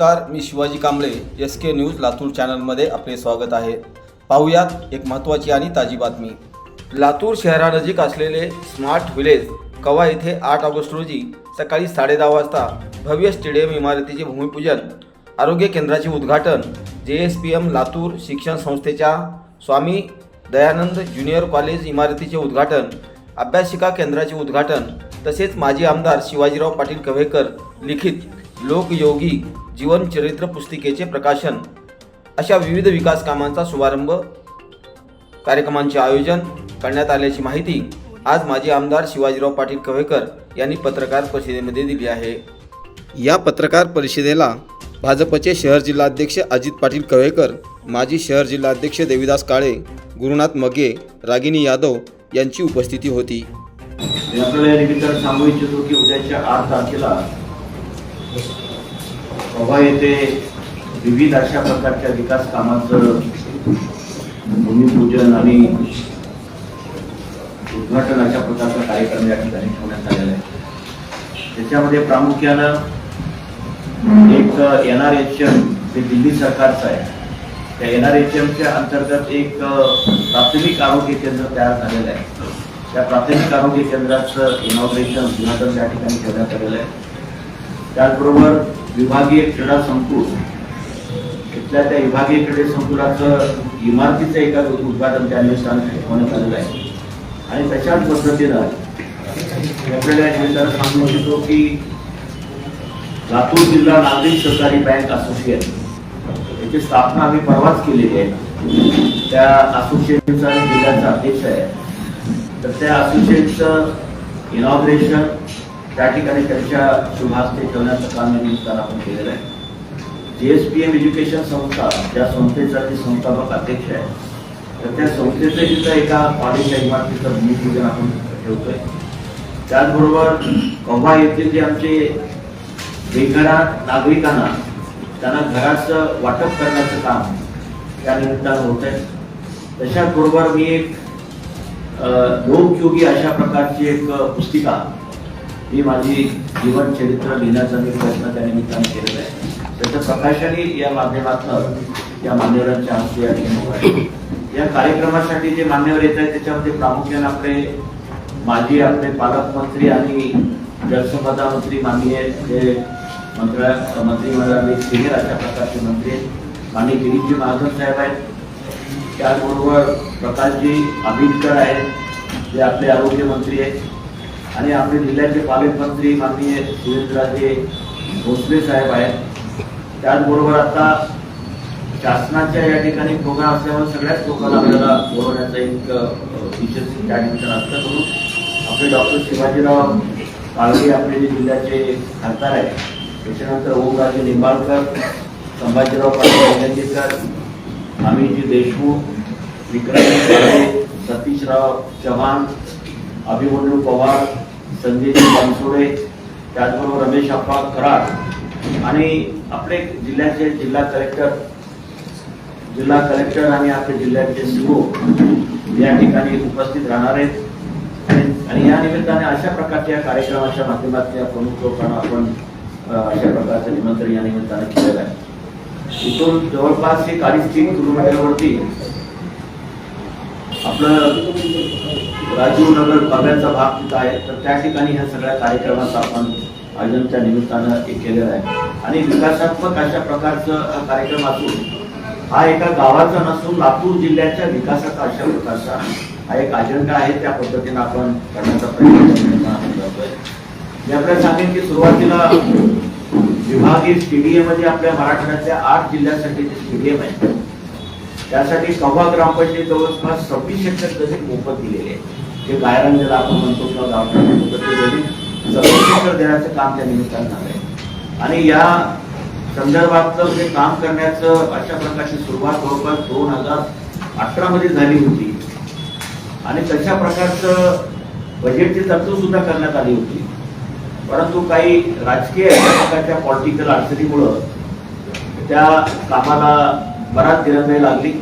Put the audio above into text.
नमस्कार मी Shivaji Kamble S K news Latur चॅनलमध्ये आपले स्वागत आहे. पाहुयात एक महत्त्वाची आणि ताजी बातमी. लातूर शहरानजीक असलेले स्मार्ट विलेज कवा येथे आठ ऑगस्ट रोजी सकाळी साडेदहा वाजता भव्य स्टेडियम इमारतीचे भूमिपूजन आरोग्य केंद्राचे उद्घाटन जे एस पी एम लातूर शिक्षण संस्थेच्या स्वामी दयानंद ज्युनियर कॉलेज इमारतीचे उद्घाटन अभ्यासिका केंद्राचे उद्घाटन तसेच माजी आमदार शिवाजीराव पाटील कव्हेकर लिखित लोकयोगी जीवनचरित्र पुस्तिकेचे प्रकाशन अशा विविध विकास कामांचा शुभारंभ कार्यक्रमांचे आयोजन करण्यात आल्याची माहिती आज माजी आमदार शिवाजीराव पाटील कव्हेकर यांनी पत्रकार परिषदेमध्ये दिली आहे. या पत्रकार परिषदेला भाजपचे शहर जिल्हाध्यक्ष अजित पाटील कव्हेकर माजी शहर जिल्हाध्यक्ष देविदास काळे गुरुनाथ मगे रागिनी यादव यांची उपस्थिती होती. मी आपल्याला या निमित्तानं सांगू इच्छितो की उद्याच्या आठ तारखेला कव्हा येथे विविध अशा प्रकारच्या विकास कामाचं भूमिपूजन आणि उद्घाटन अशा प्रकारचा कार्यक्रम या ठिकाणी ठेवण्यात आलेला आहे. त्याच्यामध्ये प्रामुख्यानं एक एन आर एच एम जे दिल्ली सरकारचं आहे. त्या एन आर एच एमच्या अंतर्गत एक प्राथमिक आरोग्य केंद्र तयार झालेलं आहे. त्या प्राथमिक आरोग्य केंद्राचं इनॉग्रेशन उद्घाटन त्या ठिकाणी ठेवण्यात आलेलं आहे. त्याचबरोबर विभागीय क्रीडा संकुल. इथल्या त्या विभागीय क्रीडा संकुलाचं इमारतीचं एका उद्घाटन त्या होण्यात ठेवण्यात आलेलं आहे. आणि तशाच पद्धतीनं आपल्याला या निमित्तानं सांगू इच्छितो की लातूर जिल्हा नागरिक सहकारी बँक असोसिएशन याची स्थापना आम्ही परवाच केलेली आहे. त्या असोसिएशनचा जिल्ह्याचा अध्यक्ष आहे. तर त्या असोसिएशनचं इनॉग्रेशन त्या ठिकाणी त्यांच्या शुभास्ते ठेवण्याचं काम या निमित्तानं आपण केलेलं आहे. G S P M education संस्था ज्या संस्थेचा जे संस्थापक अध्यक्ष आहे तर त्या संस्थेचं तिथं एका कॉलेजच्या इमारतीचं भूमिपूजन आपण ठेवतोय. त्याचबरोबर कव्हा येथील जे आमचे बेघरा नागरिकांना त्यांना घराचं वाटप करण्याचं काम त्या निमित्तानं होत आहे तशाच बरोबर मी एक लोकयोगी अशा प्रकारची एक पुस्तिका ही माझी जीवन चरित्र लिहिण्याचा मी प्रयत्न त्या निमित्ताने केलेला आहे. त्याचं प्रकाशनही या माध्यमातून या मान्यवरांच्या हस्ते या ठिकाणी या कार्यक्रमासाठी जे मान्यवर येत आहेत त्याच्यामध्ये प्रामुख्याने आपले माजी आपले पालकमंत्री आणि जलसंपदा मंत्री माननीय जे मंत्रा मंत्रिमंडळातले सिनियर अशा प्रकारचे मंत्री आहेत. माननीय गिरीशजी महाजन साहेब आहेत. त्याचबरोबर प्रकाशजी आंबेडकर आहेत जे आपले आरोग्य मंत्री आहेत. आणि आपले जिल्ह्याचे पालकमंत्री माननीय सुरेंद्रराजे भोसले साहेब आहेत. त्याचबरोबर आता शासनाच्या या ठिकाणी प्रोग्राम असल्यामुळे सगळ्याच लोकांना आपल्याला बोलवण्याचा एक विशेष त्या निमित्तानं असतं. करून आपले डॉक्टर शिवाजीराव काळगे आपले जे जिल्ह्याचे खासदार आहेत. त्याच्यानंतर ओमराजे निंबाळकर संभाजीराव पाटील निलंगेकर अमितजी देशमुख विक्रम सतीशराव चव्हाण अभिमन्यू पवार संजयजी बनसोडे त्याचबरोबर रमेश अप्पा कराड आणि आपले जिल्ह्याचे जिल्हा कलेक्टर जिल्हा कलेक्टर आणि आपले जिल्ह्याचे सीओ या ठिकाणी उपस्थित राहणार आहेत. आणि या निमित्ताने अशा प्रकारच्या कार्यक्रमाच्या माध्यमातून या प्रमुख लोकांना आपण अशा प्रकारचं निमंत्रण या निमित्ताने केलेलं आहे. इथून जवळपास एक अडीच तीन किलोमीटरवरती आपलं राजीव नगर पगारचा भाग तिथं आहे. तर त्या ठिकाणी ह्या सगळ्या कार्यक्रमाचं आपण आयोजनच्या निमित्तानं हे केलेलं आहे. आणि विकासात्मक अशा प्रकारचं हा कार्यक्रम असून हा एका गावाचा नसून लातूर जिल्ह्याच्या विकासाचा अशा प्रकारचा हा एक अजेंडा आहे. त्या पद्धतीनं आपण करण्याचा प्रयत्न करतोय मी आपल्याला सांगेन की सुरुवातीला विभागीय स्टेडियममध्ये आपल्या मराठवाड्यातल्या आठ जिल्ह्यासाठी जे स्टेडियम आहे त्यासाठी सव्वा ग्रामपंचायत जवळपास सव्वीस हेक्टर जमीन मोफत दिलेले आहे. जे गायरान ज्याला आपण म्हणतो किंवा गावठाण म्हणतो तर ते जमीन सव्वीस हेक्टर देण्याचं काम त्या निमित्तानं आहे आणि या संदर्भातलं जे काम करण्याचं अशा प्रकारची सुरुवात जवळपास दोन हजार अठरा मध्ये झाली होती. आणि तशा प्रकारचं बजेटची तरतूद सुद्धा करण्यात आली होती. परंतु काही राजकीय अशा प्रकारच्या पॉलिटिकल अडचणीमुळं त्या कामाला बराच दिरंगाई लागली.